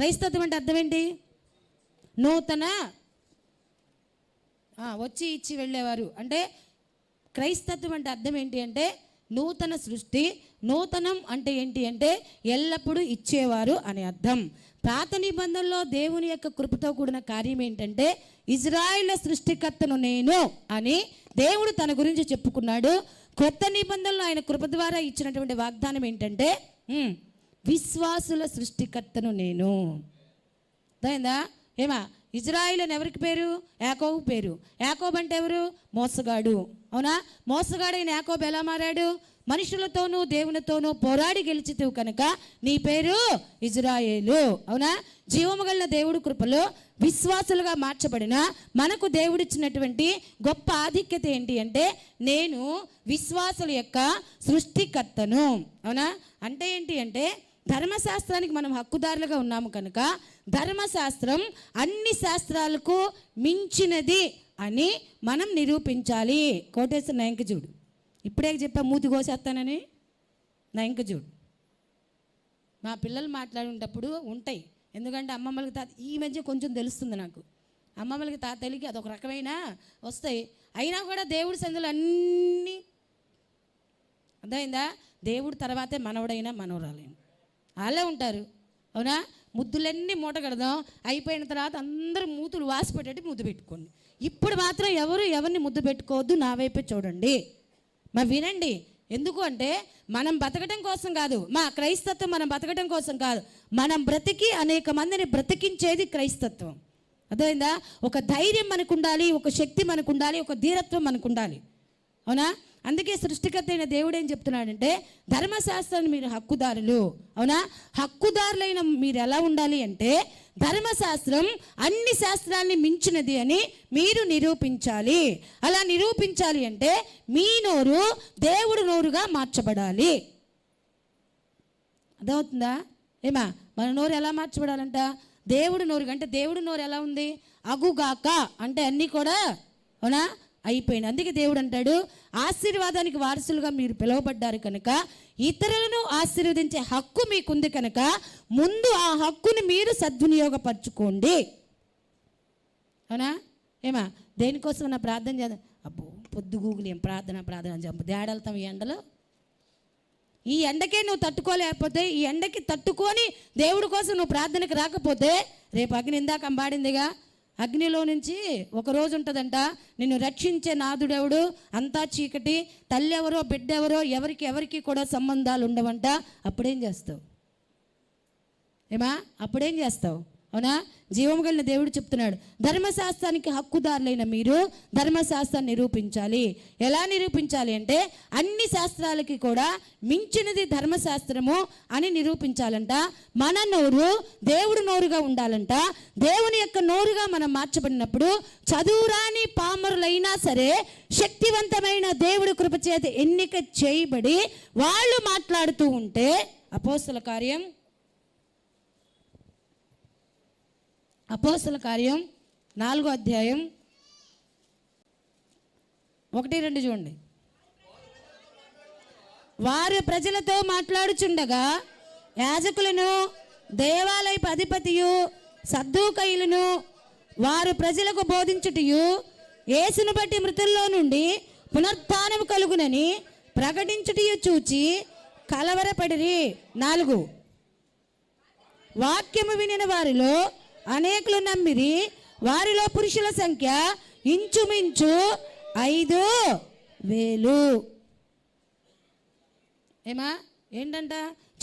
క్రైస్తత్వం అంటే అర్థం ఏంటి నూతన వచ్చి ఇచ్చి వెళ్ళేవారు. అంటే క్రైస్తత్వం అంటే అర్థం ఏంటి అంటే నూతన సృష్టి నూతనం అంటే ఏంటి అంటే ఎల్లప్పుడూ ఇచ్చేవారు అనే అర్థం. పాత నిబంధనలో దేవుని యొక్క కృపతో కూడిన కార్యం ఏంటంటే ఇజ్రాయిల్ సృష్టికర్తను నేను అని దేవుడు తన గురించి చెప్పుకున్నాడు. కొత్త నిబంధనలు ఆయన కృప ద్వారా ఇచ్చినటువంటి వాగ్దానం ఏంటంటే విశ్వాసుల సృష్టికర్తను నేను. అర్థమైందా? ఏమా? ఇజ్రాయిల్ అని ఎవరికి పేరు? యాకోబు పేరు. యాకోబ్ అంటే ఎవరు? మోసగాడు. అవునా? మోసగాడైన యాకోబ్ ఎలా మారాడు? మనుషులతోనూ దేవునితోనూ పోరాడి గెలిచితివి కనుక నీ పేరు ఇజ్రాయేలు. అవునా? జీవము గల దేవుడు కృపలో విశ్వాసులుగా మార్చబడిన మనకు దేవుడిచ్చినటువంటి గొప్ప ఆధిక్యత ఏంటి అంటే నేను విశ్వాసుల యొక్క సృష్టికర్తను. అవునా? అంటే ఏంటి అంటే ధర్మశాస్త్రానికి మనం హక్కుదారులుగా ఉన్నాము కనుక ధర్మశాస్త్రం అన్ని శాస్త్రాలకు మించినది అని మనం నిరూపించాలి. కోటేశ్వర నయంక చూడు ఇప్పుడే చెప్పా మూతి కోసేస్తానని. నయంక చూడు మా పిల్లలు మాట్లాడేటప్పుడు ఉంటాయి. ఎందుకంటే అమ్మమ్మలకి తాత ఈ మధ్య కొంచెం తెలుస్తుంది నాకు. అమ్మమ్మలకి తాతయ్యలకి అదొక రకమైన వస్తాయి. అయినా కూడా దేవుడి సందులు అన్నీ అర్థమైందా? దేవుడు తర్వాతే మనవడైనా మనవరాలైన. అలా ఉంటారు. అవునా? ముద్దులన్నీ మూట కడదాం. అయిపోయిన తర్వాత అందరూ మూతులు వాసి పెట్టేటి ముద్దు పెట్టుకోండి. ఇప్పుడు మాత్రం ఎవరు ఎవరిని ముద్దు పెట్టుకోవద్దు నా వైపే చూడండి. మా వినండి. ఎందుకు అంటే మనం బతకటం కోసం కాదు. మా క్రైస్తత్వం మనం బతకటం కోసం కాదు. మనం బ్రతికి అనేక మందిని బ్రతికించేది క్రైస్తత్వం. అర్థమైందా? ఒక ధైర్యం మనకు ఉండాలి ఒక శక్తి మనకు ఉండాలి ఒక ధీరత్వం మనకు ఉండాలి అవునా? అందుకే సృష్టికర్త అయిన దేవుడు ఏం చెప్తున్నాడంటే ధర్మశాస్త్రాన్ని మీరు హక్కుదారులు. అవునా? హక్కుదారులైన మీరు ఎలా ఉండాలి అంటే ధర్మశాస్త్రం అన్ని శాస్త్రాల్ని మించినది అని మీరు నిరూపించాలి. అలా నిరూపించాలి అంటే మీ నోరు దేవుడు నోరుగా మార్చబడాలి. అర్థమవుతుందా? ఏమా? మన నోరు ఎలా మార్చబడాలంట? దేవుడు నోరు అంటే దేవుడు నోరు ఎలా ఉంది? అగుగాక అంటే అన్నీ కూడా అవునా? అయిపోయింది. అందుకే దేవుడు అంటాడు ఆశీర్వాదానికి వారసులుగా మీరు పిలువబడ్డారు కనుక ఇతరులను ఆశీర్వదించే హక్కు మీకుంది కనుక ముందు ఆ హక్కుని మీరు సద్వినియోగపరచుకోండి. అవునా? ఏమా? దేనికోసం నా ప్రార్థన చేద్దాం? అబ్బో పొద్దు గూగులు ఏం ప్రార్థన ప్రార్థన చెప్పు. దేడెళ్తాం ఈ ఎండలో? ఈ ఎండకే నువ్వు తట్టుకోలేకపోతే ఈ ఎండకి తట్టుకొని దేవుడి కోసం నువ్వు ప్రార్థనకి రాకపోతే రేపు అగ్ని ఇందాక అంబాడిందిగా అగ్నిలో నుంచి ఒక రోజు ఉంటుందంట నిన్ను రక్షించే నాదుడెవడు? అంతా చీకటి తల్లి ఎవరో బిడ్డ ఎవరో ఎవరికి ఎవరికి కూడా సంబంధాలు ఉండవంట అప్పుడేం చేస్తావు? ఏమా? అప్పుడేం చేస్తావు? అవునా? జీవము కలిగిన దేవుడు చెప్తున్నాడు ధర్మశాస్త్రానికి హక్కుదారులైన మీరు ధర్మశాస్త్రాన్ని నిరూపించాలి. ఎలా నిరూపించాలి అంటే అన్ని శాస్త్రాలకి కూడా మించినది ధర్మశాస్త్రము అని నిరూపించాలంట. మన నోరు దేవుడు నోరుగా ఉండాలంట. దేవుని యొక్క నోరుగా మనం మార్చబడినప్పుడు చదువురాని పామరులైనా సరే శక్తివంతమైన దేవుడి కృపచేత ఎన్నిక చేయబడి వాళ్ళు మాట్లాడుతూ ఉంటే అపోస్తుల కార్యం అపోసల కార్యం నాలుగో అధ్యాయం. ఒకటి రెండు చూడండి. వారు ప్రజలతో మాట్లాడుచుండగా యాజకులను దేవాలయపు అధిపతియు సద్దూకైలను వారు ప్రజలకు బోధించుటయు యేసును బట్టి మృతుల్లో నుండి పునరుత్థానము కలుగునని ప్రకటించుటయు చూచి కలవరపడిరి. నాలుగు. వాక్యము వినిన వారిలో అనేకులు నమ్మిరి వారిలో పురుషుల సంఖ్య ఇంచుమించు ఐదు వేలు. ఏమా? ఏంటంట?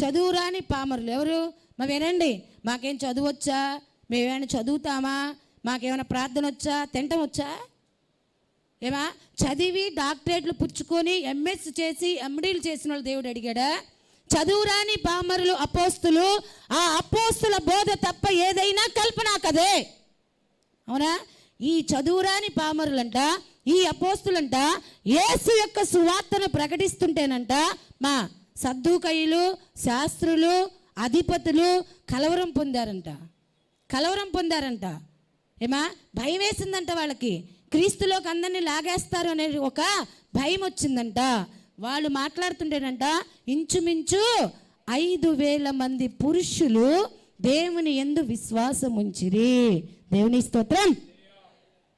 చదువురాని పామరులు ఎవరు? మా వినండి. మాకేం చదువు వచ్చా? మేమేమైనా చదువుతామా? మాకేమైనా ప్రార్థన వచ్చా? తింటం వచ్చా? ఏమా? చదివి డాక్టరేట్లు పుచ్చుకొని ఎంఎస్ చేసి ఎండీలు చేసిన వాళ్ళు దేవుడు అడిగాడా? చదువురాని పామరులు అపోస్తులు ఆ అపోస్తుల బోధ తప్ప ఏదైనా కల్పన కదే. అవునా? ఈ చదువురాని పామరులంట ఈ అపోస్తులంట యేసు యొక్క సువార్తను ప్రకటిస్తుంటేనంట మా సద్దుకయులు శాస్త్రులు అధిపతులు కలవరం పొందారంట. కలవరం పొందారంట. ఏమా? భయం వేసిందంట వాళ్ళకి. క్రీస్తులోకి అందరినీ లాగేస్తారు అనే ఒక భయం వచ్చిందంట వాళ్ళు మాట్లాడుతుంటేనంట ఇంచుమించు ఐదు వేల మంది పురుషులు దేవుని ఎందు విశ్వాసం ఉంచిరి. దేవుని స్తోత్రం.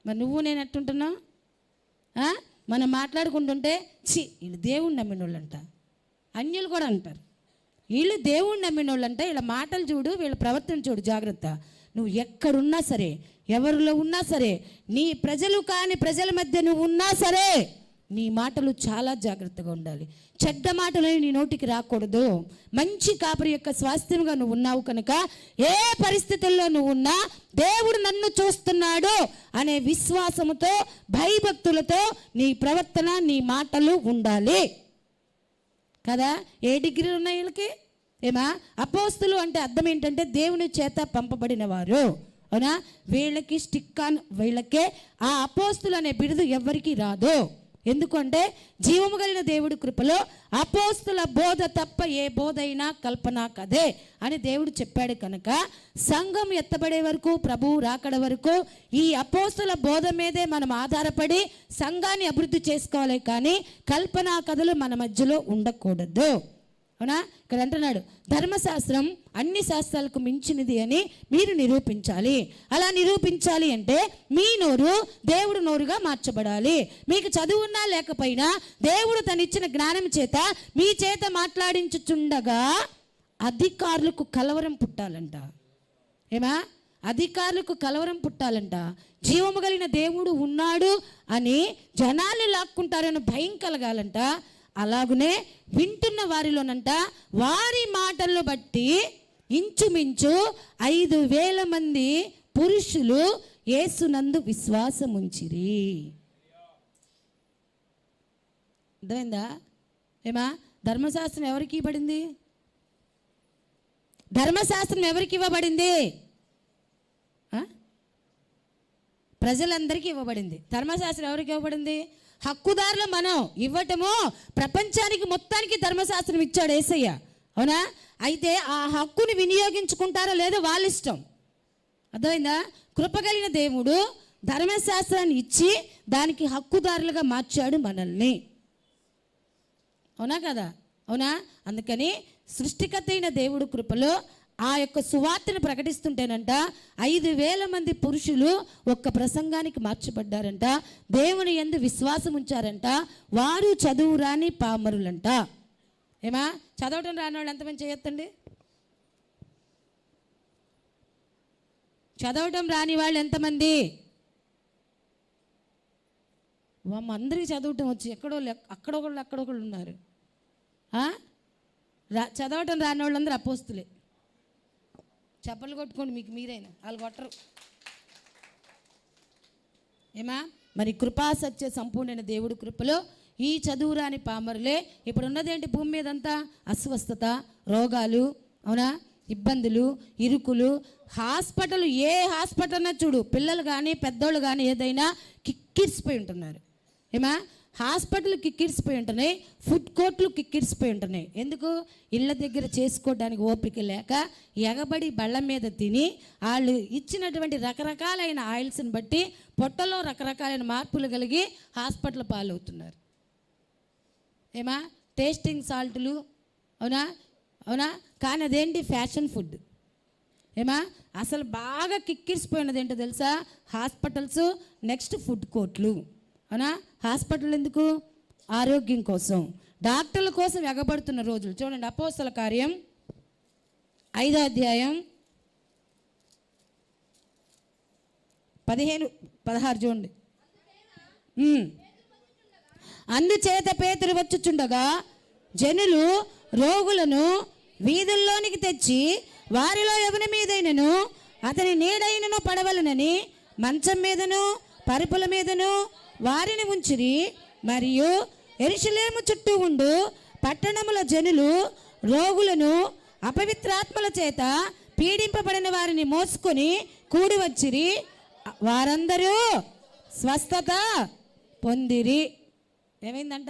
మరి నువ్వు నేను ఎట్టుంటున్నా? మనం మాట్లాడుకుంటుంటే చి వీళ్ళు దేవుణ్ణి నమ్మిన అంట అన్యులు కూడా అంటారు. వీళ్ళు దేవుణ్ణి నమ్మిన వీళ్ళ మాటలు చూడు వీళ్ళ ప్రవర్తన చూడు జాగ్రత్త. నువ్వు ఎక్కడున్నా సరే ఎవరిలో ఉన్నా సరే నీ ప్రజలు కాని ప్రజల మధ్య నువ్వు ఉన్నా సరే నీ మాటలు చాలా జాగ్రత్తగా ఉండాలి. చెడ్డ మాటలు నీ నోటికి రాకూడదు. మంచి కాపరి యొక్క స్వాస్థ్యంగా నువ్వు ఉన్నావు కనుక ఏ పరిస్థితుల్లో నువ్వు ఉన్నా దేవుడు నన్ను చూస్తున్నాడు అనే విశ్వాసముతో భయభక్తులతో నీ ప్రవర్తన నీ మాటలు ఉండాలి. కదా? ఏ డిగ్రీలు ఉన్నాయి వీళ్ళకి? ఏమా? అపోస్తులు అంటే అర్థం ఏంటంటే దేవుని చేత పంపబడిన వారు అవునా? వీళ్ళకి స్టిక్ ఆన్ వీళ్ళకే. ఆ అపోస్తులు అనే బిరుదు ఎవ్వరికీ రాదు. ఎందుకంటే జీవము కలిగిన దేవుడి కృపలో అపోస్తుల బోధ తప్ప ఏ బోధైనా కల్పన కదే అని దేవుడు చెప్పాడు కనుక సంఘం ఎత్తబడే వరకు ప్రభువు రాకడ వరకు ఈ అపోస్తుల బోధ మీదే మనం ఆధారపడి సంఘాన్ని అభివృద్ధి చేసుకోవాలి కానీ కల్పనా కథలు మన మధ్యలో ఉండకూడదు. అవునా? ఇక్కడ అంటున్నాడు ధర్మశాస్త్రం అన్ని శాస్త్రాలకు మించినది అని మీరు నిరూపించాలి. అలా నిరూపించాలి అంటే మీ నోరు దేవుడు నోరుగా మార్చబడాలి. మీకు చదువున్నా లేకపోయినా దేవుడు తనిచ్చిన జ్ఞానం చేత మీ చేత మాట్లాడించుచుండగా అధికారులకు కలవరం పుట్టాలంట. ఏమా? అధికారులకు కలవరం పుట్టాలంట. జీవము కలిగిన దేవుడు ఉన్నాడు అని జనాలు లాక్కుంటారని భయం కలగాలంట. అలాగునే వింటున్న వారిలోనంట వారి మాటలను బట్టి ఇంచుమించు ఐదు వేల మంది పురుషులు యేసునందు విశ్వాసం ఉంచిరి అర్థమైందా? ఏమా? ధర్మశాస్త్రం ఎవరికి ఇవ్వబడింది? ధర్మశాస్త్రం ఎవరికి ఇవ్వబడింది ఆ? ప్రజలందరికీ ఇవ్వబడింది. ధర్మశాస్త్రం ఎవరికి ఇవ్వబడింది? హక్కుదారులు మనం ఇవ్వటము. ప్రపంచానికి మొత్తానికి ధర్మశాస్త్రం ఇచ్చాడు ఏసయ్య. అవునా? అయితే ఆ హక్కుని వినియోగించుకుంటారో లేదో వాళ్ళ ఇష్టం. అర్థమైందా? కృపగలిగిన దేవుడు ధర్మశాస్త్రాన్ని ఇచ్చి దానికి హక్కుదారులుగా మార్చాడు మనల్ని. అవునా కదా? అవునా? అందుకని సృష్టికత అయిన దేవుడు కృపలో ఆ యొక్క సువార్తను ప్రకటిస్తుంటేనంట ఐదు వేల మంది పురుషులు ఒక్క ప్రసంగానికి మార్చబడ్డారంట దేవుని ఎందు విశ్వాసం ఉంచారంట వారు చదువు రాని పామరులంట. ఏమా? చదవటం రాని వాళ్ళు ఎంతమంది చేయొద్దండి చదవటం రాని వాళ్ళు ఎంతమంది? వామ్మ అందరికీ చదవటం వచ్చి ఎక్కడో అక్కడొకళ్ళు అక్కడొకళ్ళు ఉన్నారు. రా చదవటం రాని వాళ్ళందరూ అపోస్తులే. చెప్పలు కొట్టుకోండి మీకు మీరైనా. వాళ్ళు కొట్టరు. ఏమా? మరి కృపా సత్య సంపూర్ణైన దేవుడు కృపలో ఈ చదువు రాని పామరులే. ఇప్పుడు ఉన్నదేంటి భూమి మీదంతా? అస్వస్థత రోగాలు అవునా? ఇబ్బందులు ఇరుకులు. హాస్పిటల్ ఏ హాస్పిటల్ చూడు. పిల్లలు కానీ పెద్దోళ్ళు కానీ ఏదైనా కిక్కిరిసిపోయి ఉంటున్నారు. ఏమా? హాస్పిటల్ కిక్కిరిసిపోయి ఉంటున్నాయి ఫుడ్ కోర్టులు కిక్కిరిసిపోయి ఉంటున్నాయి ఎందుకు? ఇళ్ళ దగ్గర చేసుకోవడానికి ఓపిక లేక ఎగబడి బళ్ళ మీద తిని వాళ్ళు ఇచ్చినటువంటి రకరకాలైన ఆయిల్స్ని బట్టి పొట్టలో రకరకాలైన మార్పులు కలిగి హాస్పిటల్ పాలవుతున్నారు. ఏమా? టేస్టింగ్ సాల్ట్లు అవునా? అవునా? కానీ అదేంటి? Fashion food. ఏమా? అసలు బాగా కిక్కిరిసిపోయినది ఏంటో తెలుసా? హాస్పిటల్స్ నెక్స్ట్ ఫుడ్ కోర్ట్లు. అవునా? హాస్పిటల్ ఎందుకు? ఆరోగ్యం కోసం. డాక్టర్ల కోసం ఎగబడుతున్న రోజులు. చూడండి అపోస్తల కార్యం ఐదో అధ్యాయం పదిహేను పదహారు చూడండి. అందుచేత పేతురు వచ్చుచుండగా జనులు రోగులను వీధుల్లోనికి తెచ్చి వారిలో ఎవరి మీదైనను అతని నీడైనను పడవలనని మంచం మీదను పరుపుల మీదను వారిని ఉంచిరి. మరియు ఎరుషలేము చుట్టూ ఉండు. పట్టణముల జనులు రోగులను అపవిత్రాత్మల చేత పీడింపబడిన వారిని మోసుకొని కూడి వచ్చిరి. వారందరూ స్వస్థత పొందిరి. ఏమైందంట?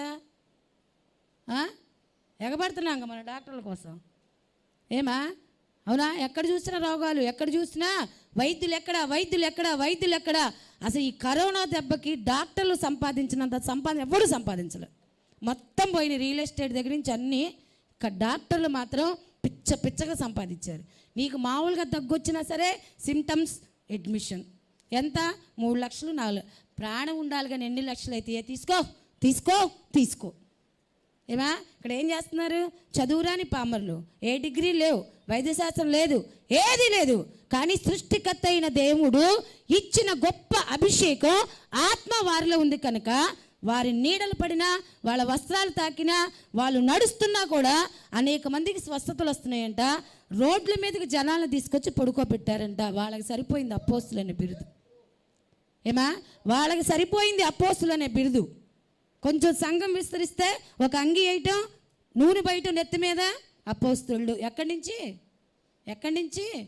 ఆ? ఎగబడుతున్నాం మన డాక్టర్ల కోసం. ఏమా? అవునా? ఎక్కడ చూసినా రోగాలు ఎక్కడ చూసినా వైద్యులు ఎక్కడ వైద్యులు ఎక్కడ వైద్యులు ఎక్కడ? అసలు ఈ కరోనా దెబ్బకి డాక్టర్లు సంపాదించినంత సంపాదన ఎవరు సంపాదించలేదు మొత్తం పోయిన రియల్ ఎస్టేట్ దగ్గర నుంచి అన్నీ ఇక డాక్టర్లు మాత్రం పిచ్చ పిచ్చగా సంపాదించారు. నీకు మామూలుగా దగ్గొచ్చినా సరే సిమ్టమ్స్ అడ్మిషన్. ఎంత? మూడు లక్షలు నాలుగు. ప్రాణం ఉండాలి కానీ ఎన్ని లక్షలు అయితే తీసుకో తీసుకో తీసుకో. ఏమా? ఇక్కడ ఏం చేస్తున్నారు? చదువురాని పామర్లు. ఏ డిగ్రీ లేవు. వైద్యశాస్త్రం లేదు. ఏది లేదు. కానీ సృష్టికర్త అయిన దేవుడు ఇచ్చిన గొప్ప అభిషేకం ఆత్మ వారిలో ఉంది కనుక వారి నీడలు పడినా వాళ్ళ వస్త్రాలు తాకినా వాళ్ళు నడుస్తున్నా కూడా అనేక మందికి స్వస్థతలు వస్తున్నాయంట. రోడ్ల మీదకి జనాలను తీసుకొచ్చి పడుకోబెట్టారంట. వాళ్ళకి సరిపోయింది అపోస్తులు అనే బిరుదు. ఏమా? వాళ్ళకి సరిపోయింది అపోస్తులు అనే బిరుదు. కొంచెం సంఘం విస్తరిస్తే ఒక అంగి వేయటం నూనె బయట నెత్తి మీద. అపోస్తులు ఎక్కడి నుంచి? ఎక్కడి నుంచి?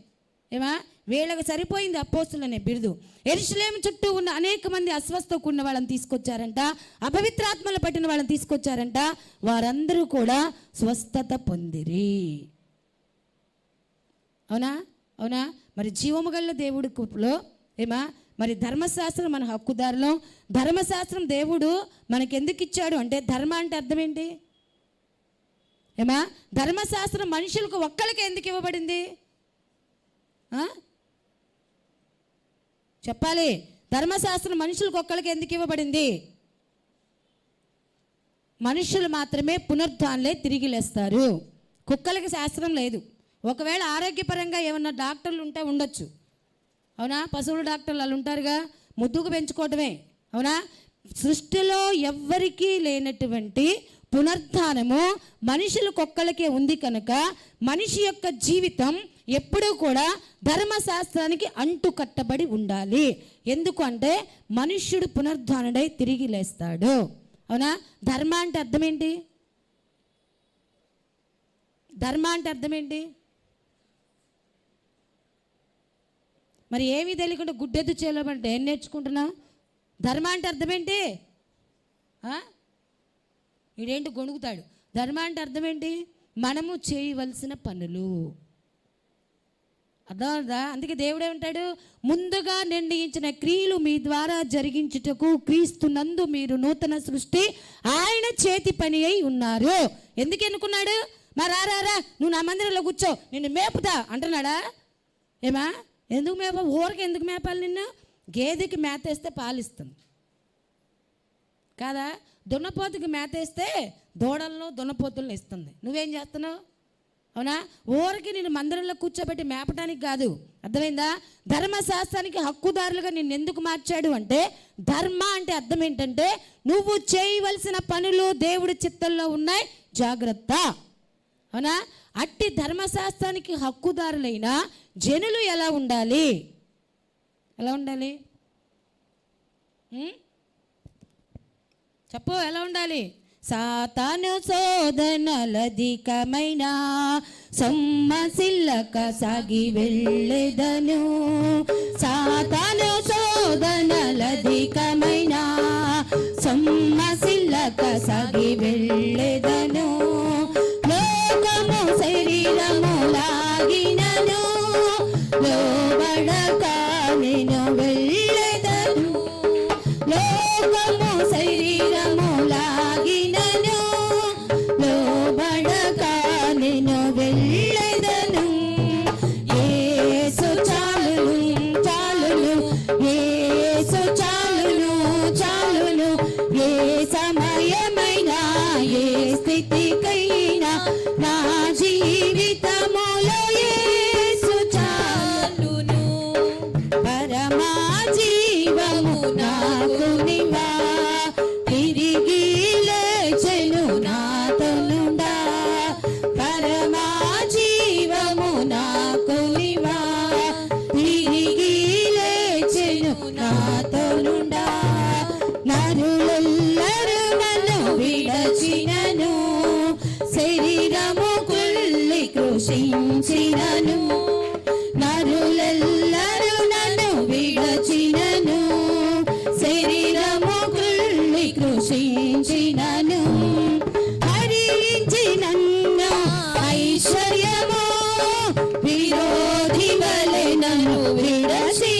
ఏమా? వీళ్ళకి సరిపోయింది అపోస్తులు అనే బిరుదు. ఎరుసలేం చుట్టూ ఉన్న అనేక మంది అస్వస్థకు ఉన్న వాళ్ళని తీసుకొచ్చారంట. అపవిత్రాత్మలు పట్టిన వాళ్ళని తీసుకొచ్చారంట. వారందరూ కూడా స్వస్థత పొందిరి. అవునా? అవునా? మరి జీవము గల్ల దేవుడి కుప్పలో ఏమా? మరి ధర్మశాస్త్రం మన హక్కుదారులో. ధర్మశాస్త్రం దేవుడు మనకి ఎందుకు ఇచ్చాడు అంటే ధర్మ అంటే అర్థం ఏంటి ఏమా? ధర్మశాస్త్రం మనుషులకు ఒక్కరికి ఎందుకు ఇవ్వబడింది? చెప్పాలి. ధర్మశాస్త్రం మనుషులకు ఒక్కరికి ఎందుకు ఇవ్వబడింది? మనుషులు మాత్రమే పునరుద్ధానలే తిరిగి లేస్తారు. కుక్కలకి శాస్త్రం లేదు. ఒకవేళ ఆరోగ్యపరంగా ఏమన్నా డాక్టర్లు ఉంటే ఉండొచ్చు. అవునా? పశువుల డాక్టర్లు వాళ్ళు ఉంటారుగా. ముద్దుకు పెంచుకోవటమే. అవునా? సృష్టిలో ఎవ్వరికీ లేనటువంటి పునరుద్ధానము మనుషులకొక్కలకే ఉంది కనుక మనిషి యొక్క జీవితం ఎప్పుడూ కూడా ధర్మశాస్త్రానికి అంటు కట్టబడి ఉండాలి. ఎందుకంటే మనుష్యుడు పునర్ధానుడై తిరిగి లేస్తాడు. అవునా? ధర్మ అంటే అర్థం ఏంటి? ధర్మ అంటే అర్థం ఏంటి? మరి ఏమీ తెలియకుండా గుడ్డెద్దు చేయలేమంటే ఏం నేర్చుకుంటున్నావు ధర్మ అంటే అర్థమేంటి? ఏంటి ఆ? గొణుగుతాడు? ధర్మ అంటే అర్థమేంటి? మనము చేయవలసిన పనులు. అర్థమవుతుందా అందుకే దేవుడే ఉంటాడు ముందుగా నిర్ణయించిన క్రియలు మీ ద్వారా జరిగించుటకు క్రీస్తునందు మీరు నూతన సృష్టి ఆయన చేతి పని అయి ఉన్నారు. ఎందుకు ఎన్నుకున్నాడు? మా రారా రా నువ్వు నా మందిరంలో కూర్చో నిన్ను మేపుతా అంటున్నాడా? ఏమా? ఎందుకు మేప? ఊరికి ఎందుకు మేపాలి నిన్ను? గేదెకి మేతేస్తే పాలిస్తుంది. కాదా? దున్నపోతుకి మేతేస్తే దూడలను దున్నపోతులను ఇస్తుంది. నువ్వేం చేస్తున్నావు? అవునా? ఊరికి నేను మందిరంలో కూర్చోబెట్టి మేపటానికి కాదు. అర్థమైందా? ధర్మశాస్త్రానికి హక్కుదారులుగా నిన్ను ఎందుకు మార్చాడు అంటే ధర్మ అంటే అర్థం ఏంటంటే నువ్వు చేయవలసిన పనులు దేవుడి చిత్తంలో ఉన్నాయి. జాగ్రత్త. అవునా? అట్టి ధర్మశాస్త్రానికి హక్కుదారులైన జనులు ఎలా ఉండాలి? ఎలా ఉండాలి? చెప్పు ఎలా ఉండాలి? సాతాను శోధనలధికమైన సొమ్మసిల్లక సాగి వెళ్ళెదను. సాతాను శోధనలధికమైన సొమ్మసిల్లక సాగి వెళ్ళెదను. శరీరములాగినను శరీరము లాగినను లోబడక నేను వెళ్ళెదను. లోకము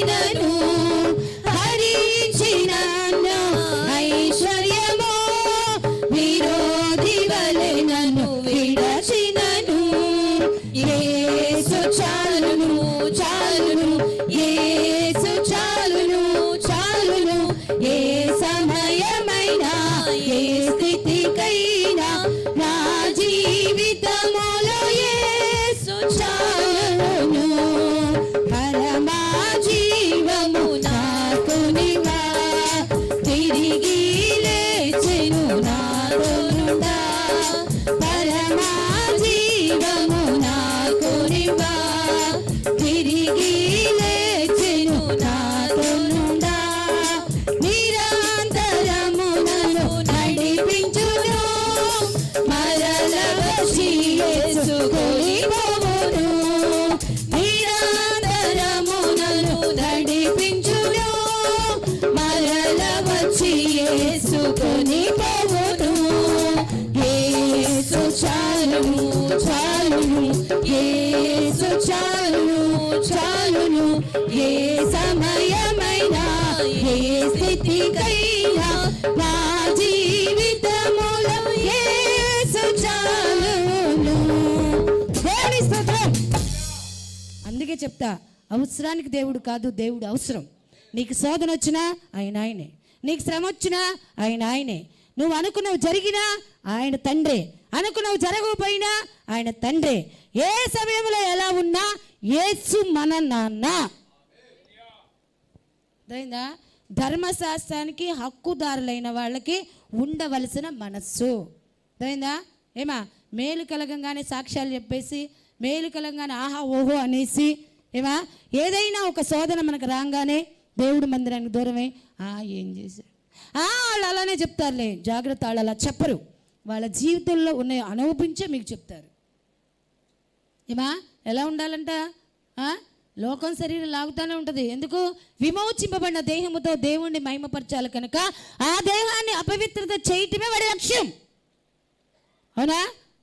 Dinali. అందుకే చెప్తా. అవసరానికి దేవుడు కాదు దేవుడు అవసరం. నీకు శోధన వచ్చినా ఆయన ఆయనే. నీకు శ్రమ వచ్చినా ఆయన ఆయనే. నువ్వు అనుకున్నవు జరిగినా ఆయన తండ్రే. అనుకున్నవు జరగకపోయినా ఆయన తండ్రే. ఏ సమయంలో ఎలా ఉన్నా ఏసు మన నాన్న. అర్థమైందా? ధర్మశాస్త్రానికి హక్కుదారులైన వాళ్ళకి ఉండవలసిన మనస్సు. అర్థమైందా? ఏమా? మేలు కలగంగానే సాక్ష్యాలు చెప్పేసి మేలుకలంగానే ఆహా ఓహో అనేసి ఏమా? ఏదైనా ఒక శోధన మనకు రాగానే దేవుడు మందిరానికి దూరమే. ఆ ఏం చేశారు ఆ వాళ్ళు అలానే చెప్తారులే. జాగ్రత్త వాళ్ళు అలా చెప్పరు. వాళ్ళ జీవితంలో ఉన్న అనుభవించే మీకు చెప్తారు. ఏమా? ఎలా ఉండాలంట? లోకం శరీరం లాగుతూనే ఉంటుంది. ఎందుకు? విమోచింపబడిన దేహముతో దేవుణ్ణి మహిమపరచాలి కనుక ఆ దేహాన్ని అపవిత్రత చేయటమే వాడి లక్ష్యం. అవునా?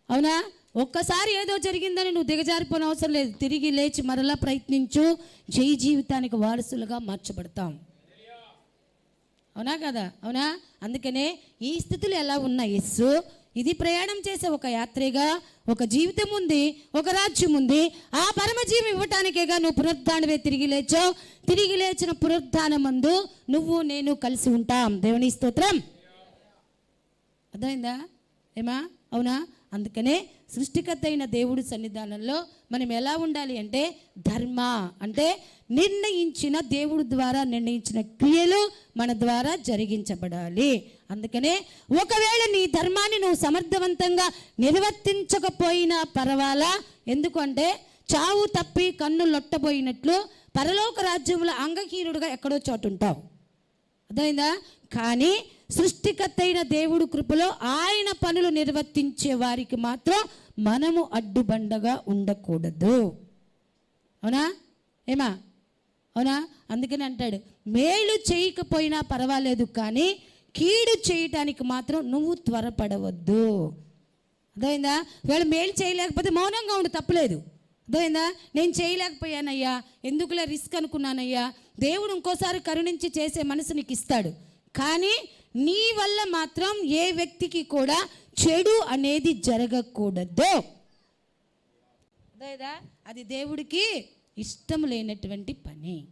అవునా? ఒక్కసారి ఏదో జరిగిందని నువ్వు దిగజారిపోయిన అవసరం లేదు. తిరిగి లేచి మరలా ప్రయత్నించు. జై జీవితానికి వారసులుగా మార్చబడతాం. అవునా కదా? అవునా? అందుకనే ఈ స్థితిలో ఎలా ఉన్న యస్సు ఇది ప్రయాణం చేసే ఒక యాత్రిగా ఒక జీవితం ఉంది ఒక రాజ్యం ఉంది. ఆ పరమజీవి ఇవ్వటానికేగా నువ్వు పునరుద్ధానమే తిరిగి లేచావు. తిరిగి లేచిన పునరుద్ధానమందు నువ్వు నేను కలిసి ఉంటాం. దేవుని స్తోత్రం. అర్థమైందా? ఏమా? అవునా? అందుకనే సృష్టికర్త అయిన దేవుడి సన్నిధానంలో మనం ఎలా ఉండాలి అంటే ధర్మ అంటే నిర్ణయించిన దేవుడి ద్వారా నిర్ణయించిన క్రియలు మన ద్వారా జరిగించబడాలి. అందుకనే ఒకవేళ నీ ధర్మాన్ని నువ్వు సమర్థవంతంగా నిర్వర్తించకపోయినా పర్వాలా? ఎందుకంటే చావు తప్పి కన్ను లొట్టబోయినట్లు పరలోక రాజ్యంలో అంగహీనుడుగా ఎక్కడో చోటు ఉంటావు అర్థమైందా? కానీ సృష్టికర్త అయిన దేవుడు కృపలో ఆయన పనులు నిర్వర్తించే వారికి మాత్రం మనము అడ్డుబండగా ఉండకూడదు. అవునా? ఏమా? అవునా? అందుకని అంటాడు మేలు చేయకపోయినా పర్వాలేదు కానీ కీడు చేయటానికి మాత్రం నువ్వు త్వరపడవద్దు. అర్థమైందా? వీళ్ళు మేలు చేయలేకపోతే మౌనంగా ఉండి తప్పలేదు. అర్థమైందా? నేను చేయలేకపోయానయ్యా ఎందుకులే రిస్క్ అనుకున్నానయ్యా దేవుడు ఇంకోసారి కరుణించి చేసే మనసు నీకు ఇస్తాడు. కానీ నీ వల్ల మాత్రం ఏ వ్యక్తికి కూడా చెడు అనేది జరగకూడదు. అర్థమైందా అది దేవుడికి ఇష్టం లేనటువంటి పని.